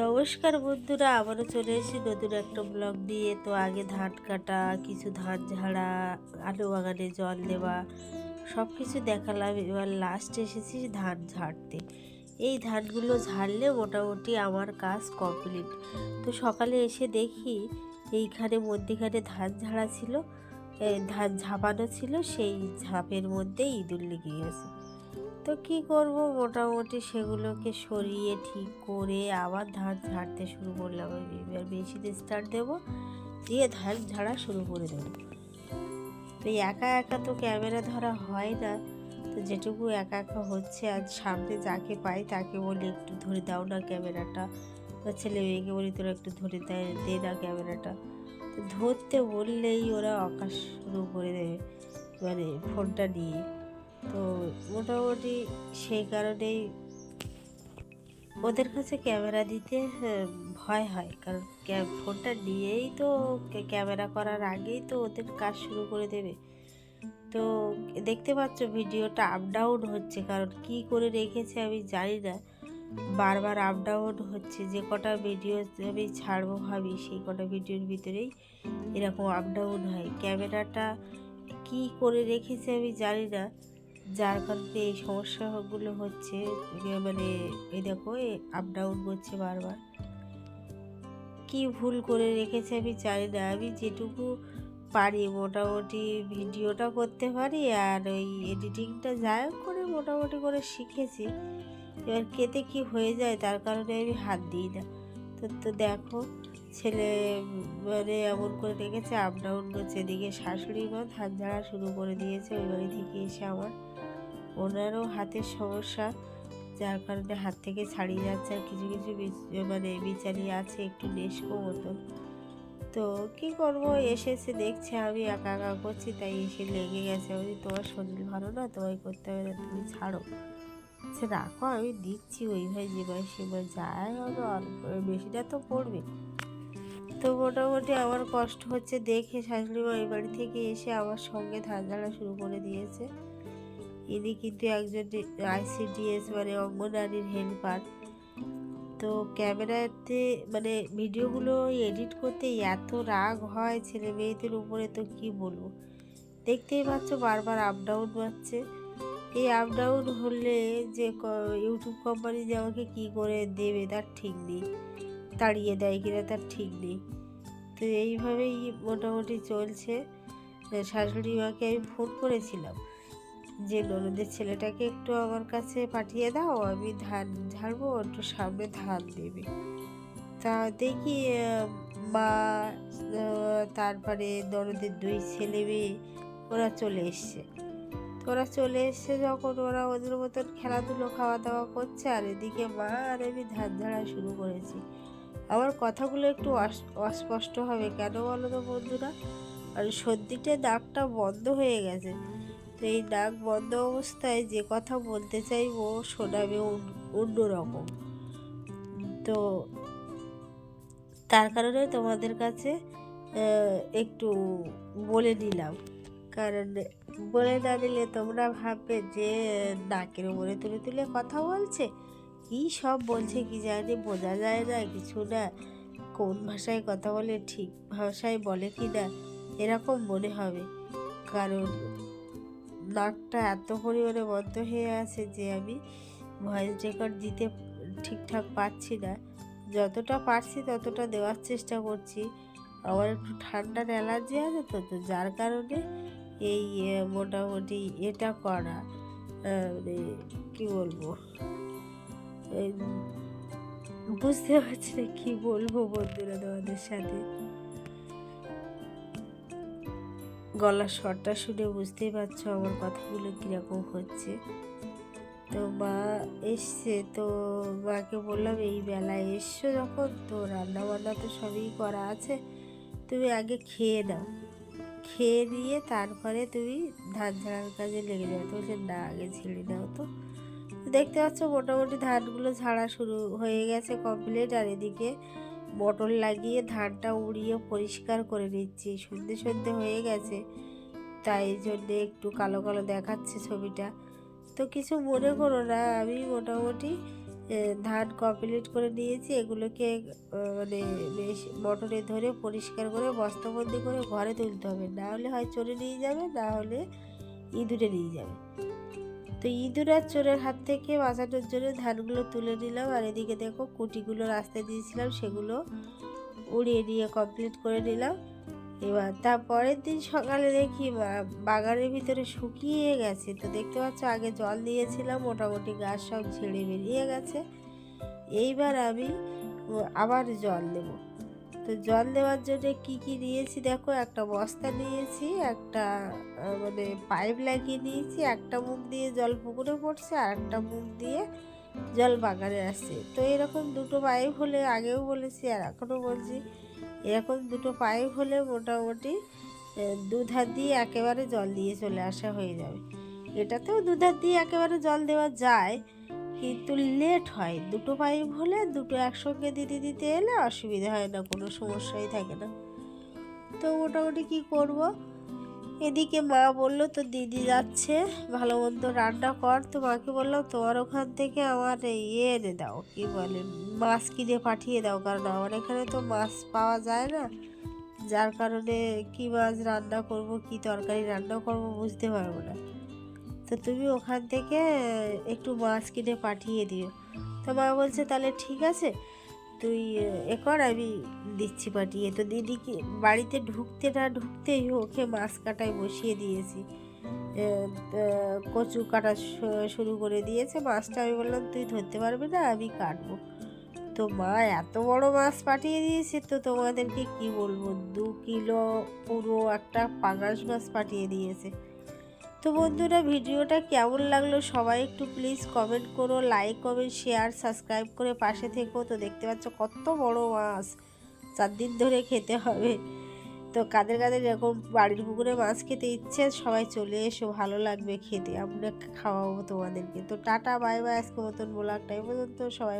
নমস্কার বন্ধুরা, আবারও চলে এসেছি নতুন একটা ব্লগ নিয়ে। তো আগে ধান কাটা, কিছু ধান ঝাড়া, আলু বাগানে জল দেওয়া সব কিছু দেখালাম। এবার লাস্টে এসেছি ধান ঝাড়তে। এই ধানগুলো ঝাড়লে মোটামুটি আমার কাজ কমপ্লিট তো সকালে এসে দেখি এইখানে মধ্যেখানে ধান ঝাড়া ছিল ধান ঝাপানো ছিল, সেই ঝাঁপের মধ্যে ইঁদুর লেগে গেছে। তো কি করব? মোটামুটি সেগুলোকে সরিয়ে ঠিক করে আবার ধান ঝাড়তে শুরু করলাম। আমি এবার মেশিনে স্টার্ট দেবো, দিয়ে ধান ঝাড়া শুরু করে দেবো। তো এই একা একা তো ক্যামেরা ধরা হয় না। তো যেটুকু একা একা হচ্ছে, আজ সামনে যাকে পাই তাকে বলি, একটু ধরে দাও না ক্যামেরাটা বা ছেলে মেয়েকে বলি, তোরা একটু ধরে দেয় দে না ক্যামেরাটা ধরতে বললেই ওরা অকাশ শুরু করে দেবে মানে ফোনটা নিয়ে। তো মোটামুটি সেই কারণেই ওদের কাছে ক্যামেরা দিতে হ্যাঁ, ভয় হয়। কারণ ফোনটা নিয়েই তো ক্যামেরা করার আগেই তো ওদের কাজ শুরু করে দেবে। তো দেখতে পাচ্ছ ভিডিওটা আপ ডাউন হচ্ছে কারণ কি করে রেখেছে আমি জানি না। বারবার আপ ডাউন হচ্ছে যে কটা ভিডিও আমি ছাড়বো ভাবি সেই কটা ভিডিওর ভিতরেই এরকম আপ ডাউন হয়। ক্যামেরাটা কি করে রেখেছে আমি জানি না। যার কারণে এই সমস্যাগুলো হচ্ছে মানে এই দেখো আপ ডাউন করছে বারবার। কি ভুল করে রেখেছে আমি জানি না। আমি যেটুকু পারি মোটামুটি ভিডিওটা করতে পারি আর ওই এডিটিংটা যাই করে মোটামুটি করে শিখেছি। এবার কেতে কি হয়ে যায় তার কারণে আমি হাত দিই না। তো তো দেখো, ছেলে মানে এমন করে রেখেছে আপ ডাউন করছে, এদিকে শাশুড়ি মা ধান ঝাড়া শুরু করে দিয়েছে ওই বাড়ি থেকে এসে আমার। ওনারও হাতের সমস্যা, যার কারণে হাত থেকে ছাড়িয়ে যাচ্ছে আর কিছু কিছু মানে বিচারি আছে একটু নেশকো মতন তো কি করব? এসেছে, দেখছে, আমি একা একা করছি, তাই এসে লেগে গেছে। আমি তোমার শরীর ভালো না? তোমায় করতে হবে না, তুমি ছাড়ো। সে রাখো, আমি দিচ্ছি ওই ভাই যে ভাই সে ভাই যায় হবে অল্প বেশিটা তো পড়বে তো মোটামুটি আমার কষ্ট হচ্ছে দেখে শাশুড়ি মা এই বাড়ি থেকে এসে আমার সঙ্গে ধান ঝাড়া শুরু করে দিয়েছে। ইনি কিন্তু একজন আইসিডিএস মানে অঙ্গনারীর হেল্পার। তো ক্যামেরাতে মানে ভিডিওগুলো এডিট করতে এত রাগ হয় ছেলে মেয়েদের উপরে, তো কি বলব? দেখতেই পাচ্ছ বারবার আপ ডাউন পাচ্ছে এই আপ ডাউন হলে যে ইউটিউব কোম্পানি যে আমাকে কী করে দেবে তার ঠিক নেই, তাড়িয়ে দেয় কিনা তার ঠিক নেই। তো এইভাবেই মোটামুটি চলছে। শাশুড়ি মাকে আমি ফোন করেছিলাম। যে ননদের ছেলেটাকে একটু আমার কাছে পাঠিয়ে দাও, আমি ধান ঝাড়বো একটু সামনে ধান দেবে। তা দেখি মা তারপরে ননদের দুই ছেলে মেয়ে, ওরা চলে এসছে। ওরা চলে এসছে যখন ওরা ওদের মতন খেলাধুলো খাওয়া দাওয়া করছে, আর এদিকে মা আর আমি ধান ঝাড়া শুরু করেছি। আমার কথাগুলো একটু অস- অস্পষ্ট হবে কেন বলো তো বন্ধুরা? আর সর্দিতে নাকটা বন্ধ হয়ে গেছে। এই নাক বন্ধ অবস্থায় যে কথা বলতে চাইব শোনাবে অন্য- অন্যরকম। তো তার কারণে তোমাদের কাছে একটু বলে নিলাম। কারণ বলে না দিলে তোমরা ভাববে যে নাকের উপরে তুলে তুলে কথা বলছে? কি সব বলছে কি জানি, বোঝা যায় না, কিছু না। কোন ভাষায় কথা বলে, ঠিক ভাষায় বলে কি না এরকম মনে হবে। কারণ নাকটা এত পরিমাণে বন্ধ হয়ে আছে যে আমি ভয়েস রেকর্ড দিতে ঠিকঠাক পারছি না। যতটা পারছি ততটা দেওয়ার চেষ্টা করছি। আমার একটু ঠান্ডার অ্যালার্জি আছে তো তো যার কারণে এই মোটামুটি এটা করা মানে কী বলব? বুঝতে পারছি না কী বলব বন্ধুরা তোমাদের সাথে। গলার স্বরটা শুনে বুঝতেই পারছ আমার কথাগুলো কীরকম হচ্ছে। তো মা এসছে, তো মাকে বললাম, এই বেলায় এসছো যখন, তো রান্না বান্না তো সবই করা আছে, তুমি আগে খেয়ে নাও। খেয়ে নিয়ে তারপরে তুমি ধান ঝাড়ার কাজে লেগে যাও। তো বলছে, না, আগে ছেড়ে দাও তো দেখতে পাচ্ছ, মোটামুটি ধানগুলো ঝাড়া শুরু হয়ে গেছে কমপ্লিট, আর এদিকে মটর লাগিয়ে ধানটা উড়িয়ে পরিষ্কার করে নিচ্ছি। সন্ধে সন্ধে হয়ে গেছে, তাই জন্যে একটু কালো কালো দেখাচ্ছে ছবিটা। তো কিছু মনে করো না, আমি মোটামুটি ধান কমপ্লিট করে নিয়েছি, এগুলোকে মানে মোটরে ধরে পরিষ্কার করে, বস্তাবন্দি করে ঘরে তুলতে হবে। না হলে হয় চোরে নিয়ে যাবে, না হলে ইঁদুরে নিয়ে যাবে। তো ইঁদুর আর চোরের হাত থেকে বাঁচানোর জন্য ধানগুলো তুলে নিলাম। আর এদিকে দেখো কুটিগুলো রাস্তায় দিয়েছিলাম, সেগুলো উড়িয়ে নিয়ে কমপ্লিট করে নিলাম। এবার তারপরের দিন সকালে দেখি বাগানের ভিতরে শুকিয়ে গেছে। তো দেখতে পাচ্ছ আগে জল দিয়েছিলাম, মোটামুটি গাছ সব ঝেড়ে বেরিয়ে গেছে। এইবার আমি আবার জল দেব। তো জল দেওয়ার জন্য কি কি নিয়েছি দেখো, একটা বস্তা নিয়েছি, একটা মানে পাইপ লাগিয়ে নিয়েছি, একটা মুখ দিয়ে জল পুকুরে পড়ছে আর একটা মুখ দিয়ে জল বাগানে আসছে। তো এরকম দুটো পাইপ হলে আগেও বলেছি আর এখনও বলছি, এরকম দুটো পাইপ হলে মোটামুটি দুধার দিয়ে একেবারে জল দিয়ে চলে আসা হয়ে যাবে। এটাতেও দুধার দিয়ে একেবারে জল দেওয়া যায় কিন্তু লেট হয়। দুটো পাইপ হলে দুটো একসঙ্গে দিতে দিতে এলে অসুবিধা হয় না, কোনো সমস্যাই থাকে না। তো মোটামুটি কি করব? এদিকে মা বলল, তো দিদি যাচ্ছে, ভালো মন্দ রান্না কর। তো মাকে বললাম, তোমার ওখান থেকে আমার ইয়ে এনে দাও, কি বলে, মাছ কিনে পাঠিয়ে দাও। কারণ আমার এখানে তো মাছ পাওয়া যায় না। যার কারণে কি মাছ রান্না করব, কি তরকারি রান্না করব বুঝতে পারব না। তো তুমি ওখান থেকে একটু মাছ কিনে পাঠিয়ে দিও। তো মা বলছে, তাহলে ঠিক আছে, তুই এ কর আমি দিচ্ছি পাঠিয়ে। তো দিদিকে, বাড়িতে ঢুকতে না ঢুকতেই ওকে মাছ কাটায় বসিয়ে দিয়েছি। কচু কাটা শুরু করে দিয়েছে মাছটা। আমি বললাম, তুই ধরতে পারবি না, আমি কাটবো। তো মা এত বড় মাছ পাঠিয়ে দিয়েছে, তো তোমাদেরকে কি বলব? দু কিলো পুরো একটা পাঙাশ মাছ পাঠিয়ে দিয়েছে। তো বন্ধুরা ভিডিওটা কেমন লাগল সবাই একটু প্লিজ কমেন্ট করো লাইক কমেন্ট শেয়ার সাবস্ক্রাইব করে পাশে থেকো। তো দেখতে পাচ্ছ কত বড় মাছ চার দিন ধরে খেতে হবে। তো কাদের কাদের এরকম বাড়ির পুকুরে মাছ খেতে ইচ্ছে, সবাই চলে এসো, ভালো লাগবে খেতে। আমরা খাওয়াবো তোমাদেরকে। তো টাটা বাই বাই আজকে মতন ব্লগটা এই পর্যন্ত। সবাই